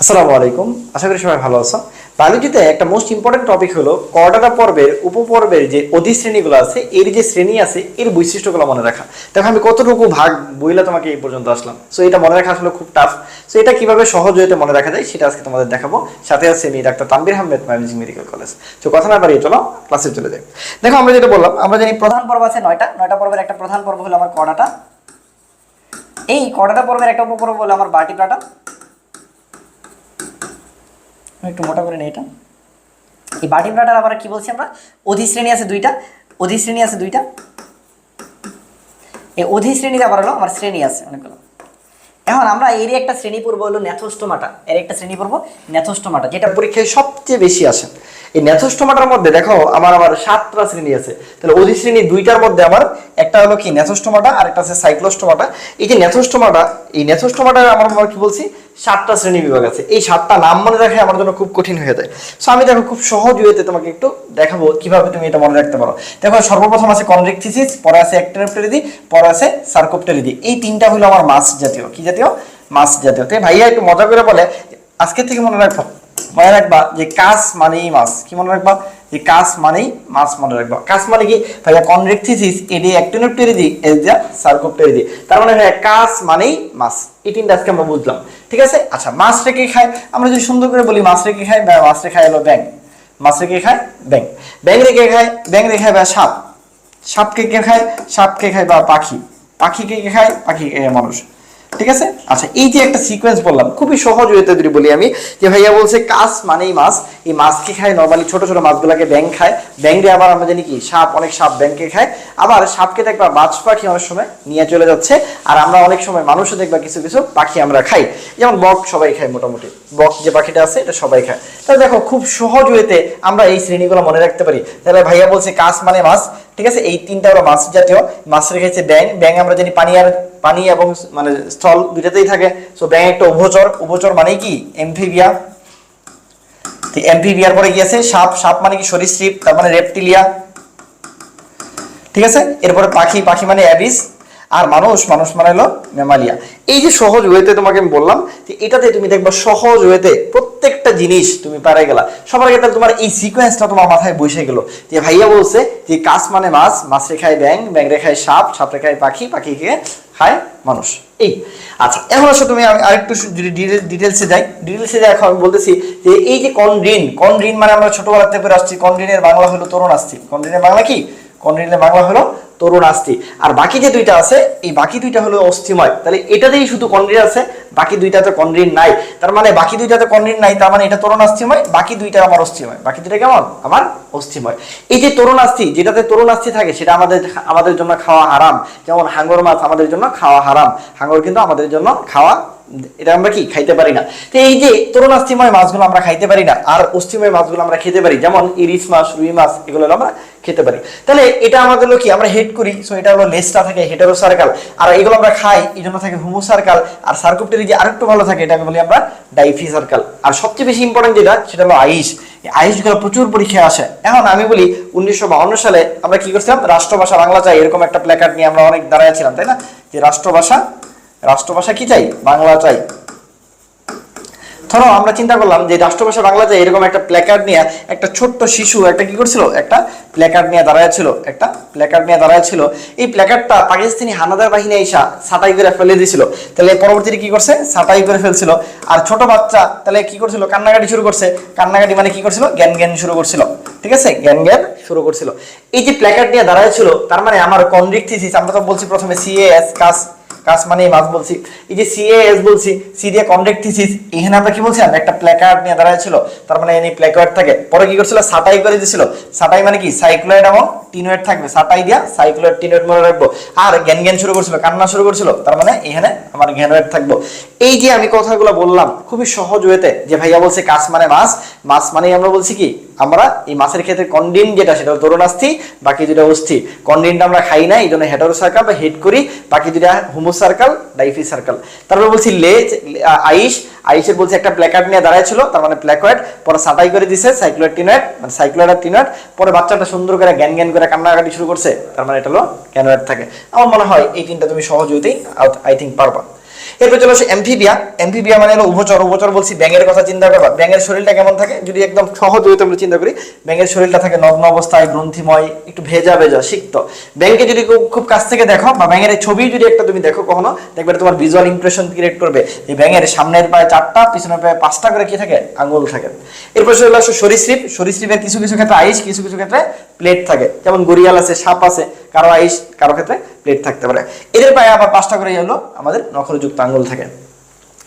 আসসালামু আলাইকুম। আশা করি সবাই ভালো আছো। বায়োলজিতে একটা মোস্ট ইম্পর্টেন্ট টপিক হলো কর্ডাটা পর্বের, উপপর্বের যে অধিশ্রেণীগুলো আছে, এর যে শ্রেণি আছে, এর বৈশিষ্ট্যগুলো মনে রাখা। দেখো, আমি কতটুকু ভাগ বইলা তোমাকে এই পর্যন্ত আসলাম। সো এটা মনে রাখা আসলে খুব টাফ সো এটা কীভাবে সহজ হইতে মনে রাখা যায়, সেটা আজকে তোমাদের দেখাবো। সাথে আছে আমি doctor Tanvir Ahmed managing medical college তো কথা না বাড়িয়ে চলো ক্লাসে চলে যাই। দেখো, আমরা যেটা বললাম, আমরা জানি প্রধান পর্ব আছে নয়টা। নয়টা পর্বের একটা প্রধান পর্ব হলো আমার কড়াটা এই কড়াটা পর্বের একটা উপপর্ব হলো আমার বাটি প্লাটা। একটু মোটা করে নিই এটা। এই প্লাটার আবার কি বলছি আমরা? অধিশ্রেণী আছে দুইটা। অধিশ্রেণী আছে দুইটা। এই অধিশ্রেণীতে আবার হলো আমার শ্রেণি আছে, অনেকগুলো। এখন আমরা এরই একটা শ্রেণি পড়ব হলো ন্যাথোস্টোমাটা এর একটা শ্রেণি পড়ব ন্যাথোস্টোমাটা যেটা পরীক্ষায় সবচেয়ে বেশি আসে। এই ন্যাথোস্টোমাটার মধ্যে দেখো আমার আবার সাতটা শ্রেণি আছে। তাহলে অধিশ্রেণী দুইটার মধ্যে আমার একটা হলো কি ন্যাথোস্টোমাটা আর একটা আছে সাইক্লোস্টোমাটা এই যে ন্যাথোস্টোমাটা এই ন্যাথোস্টোমাটা আমার আমার কি বলছি, সাতটা শ্রেণি বিভাগ আছে। এই সাতটা নাম মনে রাখা আমার জন্য খুব কঠিন হয়ে যায়। সো আমি দেখো খুব সহজ ওয়েতে তোমাকে একটু দেখাবো কীভাবে তুমি এটা মনে রাখতে পারো। দেখো সর্বপ্রথম আছে কনরেকথিসিস পরে আছে অ্যাক্টেনোপটেরিদি পরে আছে সার্কোপটেরিদি এই তিনটা হলো আমার মাছ জাতীয়। কি জাতীয়? মাছ জাতীয়। তাই ভাইয়া একটু মজা করে বলে আজকে থেকে মনে রাখো। মনে রাখবা যে কাস মানেই মাছ। কি মনে রাখবা? যে কাস মানেই মাছ মনে রাখবা। কাস মানে কি? ভাইয়া কনরেকথিসিস এডি অ্যাক্টিনোপটেরিদি এজা সার্কোপটেরিদি তার মানে ভাইয়া কাস মানেই মাছ। এই তিনটা আজকে আমরা বুঝলাম। ঠিক আছে? আচ্ছা মাছ রেখে খায়? আমরা যদি সুন্দর করে বলি, মাছ রেখে খায়? মাছ রেখে খায় হলো ব্যাং মাছ রেখে খায়? ব্যাং ব্যাং রেখে খায়? ব্যাং রেখে খায় বা সাপ। সাপকে কে খায়? সাপকে খায় বা পাখি। পাখিকে কে খায়? পাখি মানুষ। ঠিক আছে? আচ্ছা এই যে একটা সিকোয়েন্স বললাম, খুবই সহজ হইতে যদি বলি আমি, যে ভাইয়া বলছে কাস মানেই মাছ, এই মাছকে খায় নর্মালি ছোট ছোট মাছগুলোকে ব্যাং খায়। ব্যাংরে আবার আমরা জানি কি, সাপ, অনেক সাপ ব্যাংকে খায়। আবার সাপকে দেখবা মাছ পাখি অনেক সময় নিয়ে চলে যাচ্ছে, আর আমরা অনেক সময় মানুষও দেখবা কিছু কিছু পাখি আমরা খাই। যেমন বক সবাই খায় মোটামুটি। বক যে পাখিটা আছে, এটা সবাই খায়। তাহলে দেখো, খুব সহজ হইতে আমরা এই শ্রেণীগুলো মনে রাখতে পারি। তাহলে ভাইয়া বলছে কাস মানে মাছ ঠিক আছে? এই তিনটা আমরা মাছ জাতীয়। মাছ রেখেছে ব্যাং ব্যাং আমরা জানি পানি আর পানি এবং মানে স্থল দুইটাতেই থাকে। সো ব্যাং একটা উভচর। উভচর মানে কি? এমফিবিয়া এমফিবিয়ার পরে গিয়েছে সাপ। সাপ মানে কি? সরীসৃপ। তার মানে রেপটিলিয়া ঠিক আছে? এরপরে পাখি। পাখি মানে অ্যাবিস। আর মানুষ মানুষ মানে হলো মেমালিয়া এই যে সহজ ওয়েতে তোমাকে আমি বললাম যে এটাতে তুমি দেখবা সহজ ওয়েতে প্রত্যেকটা জিনিস তুমি পারে গেলা। সবার আগে তোমার এই সিকোয়েন্সটা তোমার মাথায় বসে গেল। যে ভাইয়া বলছে যে কাজ মানে মাছ মাছ রেখায় ব্যাং ব্যাং রেখায় সাপ সাপ রেখায় পাখি পাখিকে খায় মানুষ। এই। আচ্ছা এখন আসলে তুমি, আমি আরেকটু যদি ডিটেলসে যাই ডিটেলসে যাই, এখন আমি বলতেছি যে এই যে কনড্রিন কনড্রিন মানে আমরা ছোটবেলা থেকে আসছি। কনড্রিনের বাংলা হলো তরুণ আসছি কনড্রিনের বাংলা কি? কনড্রিনের বাংলা হলো তরুণ আস্তি আর বাকি যে দুইটা আছে, এই বাকি দুইটা হলো অস্থিময়। তাহলে এটাতেই শুধু কন্ড্রিন আছে, বাকি দুইটাতে কন্ড্রিন নাই। তার মানে বাকি দুইটাতে কন্ড্রিন নাই, তার মানে এটা তরুণ আস্থিময়, বাকি দুইটা আমার অস্থিময়। বাকি দুইটা কেমন? আমার অস্থিময়। এই যে তরুণ আস্থি, যেটাতে তরুণ আস্থি থাকে, সেটা আমাদের আমাদের জন্য খাওয়া হারাম। যেমন হাঙ্গর মাছ আমাদের জন্য খাওয়া হারাম। হাঙ্গর কিন্তু আমাদের জন্য খাওয়া এটা আমরা কি খাইতে পারি না? তো এই যে তরুণ আস্থিময় মাছগুলো আমরা খাইতে পারি না, আর অস্থিময় মাছগুলো আমরা খেতে পারি, যেমন ইলিশ মাছ, রুই মাছ, এগুলো আমরা খেতে পারি। তাহলে এটা আমাদের কি? আমরা হেড করি সো এটা হলো লেসটা থাকে হেটারো সার্কাল আর এগুলো আমরা খাই এই জন্য থাকে হুমো সার্কাল আর সার্কুপটারি যে আরেকটু ভালো থাকে, এটাকে বলি আমরা ডাইফি সার্কাল আর সবচেয়ে বেশি ইম্পর্টেন্ট যেটা, সেটা হলো আইস। আইসগুলো প্রচুর পরীক্ষায় আসে। এখন আমি বলি, উনিশশো সালে আমরা কি করছিলাম? রাষ্ট্রভাষা বাংলা চাই, এরকম একটা প্ল্যাকার্ড নিয়ে আমরা অনেক দাঁড়াইছিলাম তাই না? যে রাষ্ট্রভাষা রাষ্ট্রভাষা কি চাই? বাংলা চাই। ধরো, আমরা চিন্তা করলাম যে রাষ্ট্রভাষা বাংলা চাই এরকম একটা প্ল্যাকার্ড নিয়ে একটা ছোট্ট শিশু, একটা কি করছিল? একটা প্ল্যাকার্ড নিয়ে দাঁড়ায় ছিল, একটা প্ল্যাকার্ড নিয়ে দাঁড়ায় ছিল। এই প্ল্যাকার্ডটা পাকিস্তানি হানাদার বাহিনী এসা ছাটাই করে ফেলে দিয়েছিল তাহলে পরবর্তীতে কি করছে? ছাটাই করে ফেলছিল। আর ছোট বাচ্চা, তাহলে কি করছিল? কান্নাকাটি শুরু করছে। কান্নাকাটি মানে কি করছিল? জ্ঞান জ্ঞান শুরু করছিল। ঠিক আছে? জ্ঞান জ্ঞান শুরু করছিল। এই যে প্ল্যাকার্ড নিয়ে দাঁড়ায় ছিল, তার মানে আমার কনডিক থিসিস আমরা তো বলছি প্রথমে সিএএস কাজ কাজ মানে মাছ বলছি। এই যে সিএএস বলছি সি দিয়ে থিসিস এখানে আমরা কি বলছিলাম? একটা প্ল্যাকার্ড নিয়ে দাঁড়ায় ছিল, তার মানে এই প্ল্যাকার্ড থাকে। পরে কি করছিল? সাটাই করে দিছিল। সাটাই মানে কি? সাইক্লোয়েড এবং টিনোয়েড থাকবে সাটাই দিয়া সাইক্লোয়েড টিনোয়েড মনে রাখব। আর জ্ঞান জ্ঞান শুরু করছিল, কান্না শুরু করছিল, তার মানে এখানে আমার জ্ঞানোয়েড থাকব। এই যে আমি কথাগুলো বললাম, খুবই সহজ ওয়েতে, যে ভাইয়া বলছে কাজ মানে মাছ মাছ মানে আমরা বলছি কি? আমরা এই মাছের ক্ষেত্রে কন্ডিন যেটা, সেটা তরুণাস্থি বাকি দুটা অস্থি। কন্ডিনটা আমরা খাই না এই জন্য হেটারো সার্কাল বা হেড করি, বাকি দুটা হোমো সার্কাল ডাইফি সার্কাল তারপর বলছি লেজ আইস আইসের বলছে একটা প্ল্যাকার্ড নিয়ে দাঁড়ায় ছিল তার মানে প্ল্যাকয়েড পরে সাটাই করে দিছে সাইক্লোয়েড টিনয়েড মানে সাইক্লোয়েড আর টিনয়েড, পরে বাচ্চাটা সুন্দর করে জ্ঞান জ্ঞান করে কান্নাকাটি শুরু করছে, তার মানে এটা হলো ক্যানোয়েড থাকে। আমার মনে হয় এই তিনটা তুমি সহজ হইতেই আই থিঙ্ক পারবা। এরপর চলে আসে এমফিবিয়া। এমফিবিয়া মানে হলো উভচর উভচর বলছি, ব্যাঙের কথা চিন্তা করবা ব্যাঙের শরীরটা কেমন থাকে? যদি একদম সহজ হয়ে আমরা চিন্তা করি, ব্যাঙের শরীরটা থাকে নগ্ন অবস্থায়, গ্রন্থিময়, একটু ভেজা ভেজা, সিক্ত। ব্যাংকে যদি খুব কাছ থেকে দেখো, বা ব্যাঙের ছবি যদি একটা তুমি দেখো কখনো, দেখবে তোমার ভিজুয়াল ইমপ্রেশন ক্রিয়েট করবে। যে ব্যাঙের সামনের পায়ে চারটা, পিছনের পায়ে পাঁচটা করে কি থাকে? আঙুল থাকে। এরপর চলে আসো সরীসৃপ। সরীসৃপের কিছু কিছু ক্ষেত্রে আইস, কিছু কিছু ক্ষেত্রে প্লেট থাকে। যেমন গরিয়াল আছে, সাপ আছে, কারও আইস, কারও ক্ষেত্রে প্লেট থাকতে পারে। এদের পায়ে আবার পাঁচটা করে হলো আমাদের নখরযুক্ত আঙ্গুল থাকে।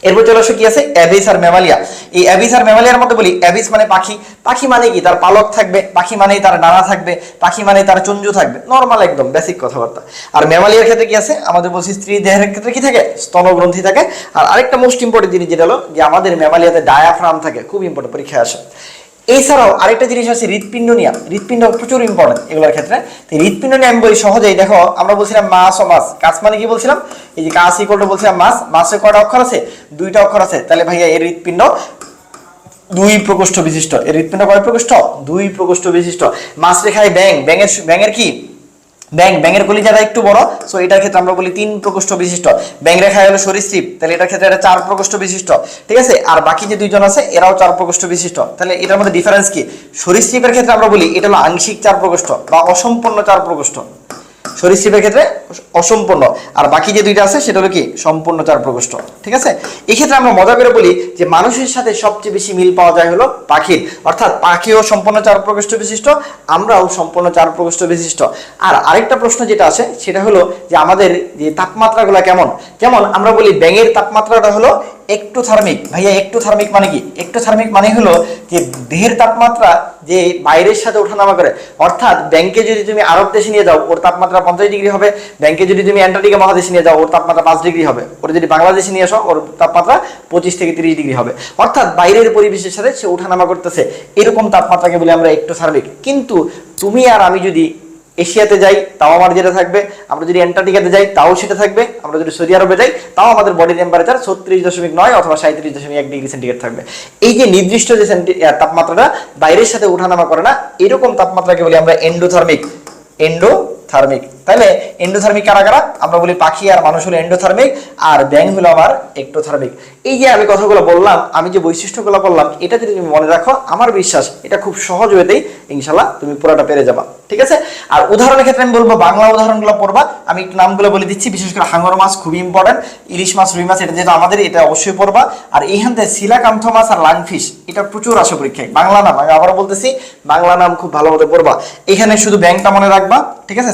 এরপর চলে আসো কি আছে? অ্যাবিস আর ম্যামালিয়া। এই অ্যাবিস আর ম্যামালিয়ার মধ্যে বলি অ্যাবিস মানে পাখি। পাখি মানে কি? তার পালক থাকবে, পাখি মানেই তার ডানা থাকবে, পাখি মানে তার চঞ্জু থাকবে। নর্মাল একদম বেসিক কথাবার্তা। আর ম্যামালিয়ার ক্ষেত্রে কি আছে? আমাদের বলছি স্ত্রী দেহের ক্ষেত্রে কি থাকে? স্তনগ্রন্থি থাকে। আর আরেকটা মোস্ট ইম্পর্টেন্ট জিনিস যেটা হলো যে আমাদের ম্যামালিয়াতে ডায়াফ্রাম থাকে। খুব ইম্পর্টেন্ট পরীক্ষায় আসে। এছাড়াও আরেকটা জিনিস আছে হৃৎপিণ্ড নিয়ে। হৃৎপিণ্ড প্রচুর ইম্পর্টেন্ট এগুলোর ক্ষেত্রে। এই হৃৎপিণ্ড নিয়ে আমি বলি সহজেই। দেখো, আমরা বলছিলাম মাস ও মাস কাজ মানে কি বলছিলাম? এই যে কাজ ইকোল টু বলছিলাম মাস মাসে কয়টা অক্ষর আছে? দুইটা অক্ষর আছে। তাহলে ভাইয়া এর হৃৎপিণ্ড দুই প্রকোষ্ঠ বিশিষ্ট। এর হৃৎপিণ্ড কয় প্রকোষ্ঠ? দুই প্রকোষ্ঠ বিশিষ্ট। মাছ রেখায় ব্যাং ব্যাঙের ব্যাঙের কি? ব্যাং, ব্যাঙের কলিজাটা একটু বড় সো এটার ক্ষেত্রে আমরা বলি তিন প্রকোষ্ঠ বিশিষ্ট। ব্যাং রেখা হলো সরীসৃপ তাহলে এটার ক্ষেত্রে এটা চার প্রকোষ্ঠ বিশিষ্ট, ঠিক আছে? আর বাকি যে দুইজন আছে, এরাও চার প্রকোষ্ঠ বিশিষ্ট। তাহলে এটার মধ্যে ডিফারেন্স কি? সরীসৃপের ক্ষেত্রে আমরা বলি এটা হলো আংশিক চার প্রকোষ্ঠ বা অসম্পূর্ণ চার প্রকোষ্ঠ। সরীসৃপের ক্ষেত্রে অসম্পূর্ণ। আর বাকি যে দুইটা আছে, সেটা হলো কি? সম্পূর্ণ চার প্রকোষ্ঠ। ঠিক আছে? এই ক্ষেত্রে আমরা মজা করে বলি যে, মানুষের সাথে সবচেয়ে বেশি মিল পাওয়া যায় হলো পাখির। অর্থাৎ পাখিও সম্পূর্ণ চার প্রকোষ্ঠ বিশিষ্ট, আমরাও সম্পূর্ণ চার প্রকোষ্ঠ বিশিষ্ট। আর আরেকটা প্রশ্ন যেটা আছে, সেটা হলো যে, আমাদের যে তাপমাত্রাগুলো কেমন? যেমন আমরা বলি ব্যাঙের তাপমাত্রাটা হলো একটু থার্মিক ভাইয়া একটু থার্মিক মানে কি? একটু থার্মিক মানে হলো যে দেহের তাপমাত্রা যে বাইরের সাথে ওঠানামা করে, অর্থাৎ ব্যাংকে যদি তুমি আরব দেশে নিয়ে যাও, ওর তাপমাত্রা পঞ্চাশ ডিগ্রি হবে। ব্যাংকে যদি তুমি অ্যান্টার্কটিকা মহাদেশে নিয়ে যাও, ওর তাপমাত্রা পাঁচ ডিগ্রি হবে। ওর যদি বাংলাদেশে নিয়ে আসো, ওর তাপমাত্রা পঁচিশ থেকে তিরিশ ডিগ্রি হবে। অর্থাৎ বাইরের পরিবেশের সাথে সে ওঠানামা করতেছে। এরকম তাপমাত্রাকে বলে আমরা একটু থার্মিক কিন্তু তুমি আর আমি যদি এশিয়াতে যাই, তাও আমার যেটা থাকবে। আমরা যদি অ্যান্টার্কটিকাতে যাই, তাও সেটা থাকবে। আমরা যদি সৌদি আরবে যাই, তাও আমাদের বডি টেম্পারেচার ছত্রিশ দশমিক নয় অথবা সাঁত্রিশ দশমিক এক ডিগ্রি সেন্টিগ্রেড থাকবে। এই যে নির্দিষ্ট যে তাপমাত্রাটা, বাইরের সাথে ওঠানামা করে না, এরকম তাপমাত্রাকে বলি আমরা এন্ডোথার্মিক এন্ডোথার্মিক তাহলে এন্ডোথার্মিক কারা কারা আমরা বলি পাখি আর মানুষ হলো এন্ডোথার্মিক আর ব্যাং হলো আমার একটোথার্মিক এই যে আমি কথাগুলো বললাম, আমি যে বৈশিষ্ট্যগুলো বললাম, এটা যদি তুমি মনে রাখো, আমার বিশ্বাস এটা খুব সহজ ওয়েতেই ইনশাল্লাহ তুমি পুরোটা পেরে যাবা। ঠিক আছে? আর উদাহরণের ক্ষেত্রে আমি বলব, বাংলা উদাহরণগুলো পড়বা। আমি একটু নামগুলো বলে দিচ্ছি, বিশেষ করে হাঙ্গর মাছ খুবই ইম্পর্টেন্ট ইলিশ মাছ, রুই মাছ, এটা যেটা আমাদের, এটা অবশ্যই পড়বা। আর এইখান থেকে শিলাকান্ত মাছ আর লাংফিশ, এটা প্রচুর আসে পরীক্ষায়। বাংলা নাম, আমি আবারও বলতেছি, বাংলা নাম খুব ভালো মতো পড়বা। এখানে শুধু ব্যাংকটা মনে রাখবা, ঠিক আছে?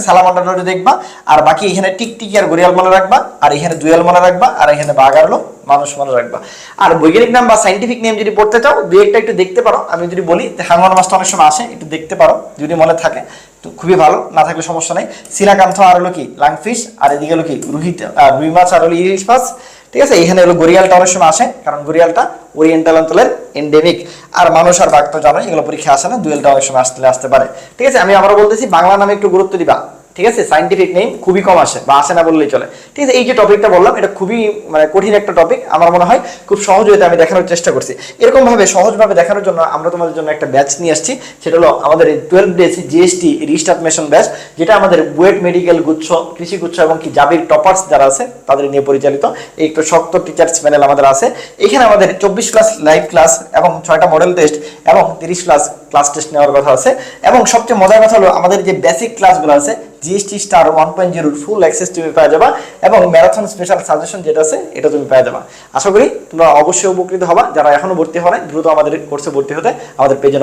সালামান্ডাটা দেখবা, আর বাকি এখানে টিকটিকি আর গড়িয়াল মনে রাখবা, আর এখানে দুয়াল মনে রাখবা, আর এখানে আর মানুষ মনে রাখবা। আর বৈজ্ঞানিক নাম বা সাইন্টিফিক নেম যদি পড়তে চাও, দুই একটা একটু দেখতে পারো। আমি যদি বলি হাঙ্গর মাছটা অনেক সময় আসে, একটু দেখতে পারো, যদি মনে থাকে, তো খুবই ভালো, না থাকলে সমস্যা নেই। সিলাকান্থ আর হলো কি লাংফিশ আর এদিকে হলো কি রুহিত রুই মাছ আর হলো ইলিশ মাছ। ঠিক আছে? এখানে হলো গরিয়ালটা অনেক সময় আসে, কারণ গরিয়ালটা ওরিয়েন্টাল অঞ্চলের এন্ডেমিক আর মানুষ আর বাঘ তো জানোই, এগুলো পরীক্ষা আসে না, দুয়েলটা অনেক সময় আসতে আসতে পারে। ঠিক আছে? আমি আবারও বলতেছি, বাংলা নামে একটু গুরুত্ব দিবা। ঠিক আছে? সাইন্টিফিক নেম খুবই কম আসে বা আসে না বললেই চলে। ঠিক আছে, এই যে টপিকটা বললাম, এটা খুবই মানে কঠিন একটা টপিক আমার মনে হয় খুব সহজ হয়ে আমি দেখানোর চেষ্টা করছি। এরকম ভাবে সহজভাবে দেখানোর জন্য আমরা তোমাদের জন্য একটা ব্যাচ নিয়ে আসছি, সেটা হলো আমাদের টুয়েলভ ডেজ জিএসটি রিস্টার্টমেশন ব্যাচ যেটা আমাদের বুয়েট মেডিকেল গুচ্ছ, কৃষি গুচ্ছ এবং কি জাবির টপার্স যারা আছে, তাদের নিয়ে পরিচালিত। এই একটু শক্ত টিচার্স প্যানেল আমাদের আছে। এখানে আমাদের চব্বিশ ক্লাস লাইভ ক্লাস এবং ছয়টা মডেল টেস্ট এবং তিরিশ ক্লাস ক্লাস টেস্ট নেওয়ার কথা আছে। এবং সবচেয়ে মজার কথা হলো আমাদের যে বেসিক ক্লাসগুলো আছে জিএসটি স্টার ওয়ান পয়েন্ট জিরোর ফুল অ্যাক্সেস তুমি পেয়ে যাবা এবং ম্যারাথন স্পেশাল সাজেশন যেটা আছে, এটা তুমি পেয়ে যাবা। আশা করি তোমরা অবশ্যই উপকৃত হবা। যারা এখনও ভর্তি হয় দ্রুত আমাদের কোর্সে ভর্তি হতে আমাদের পেজে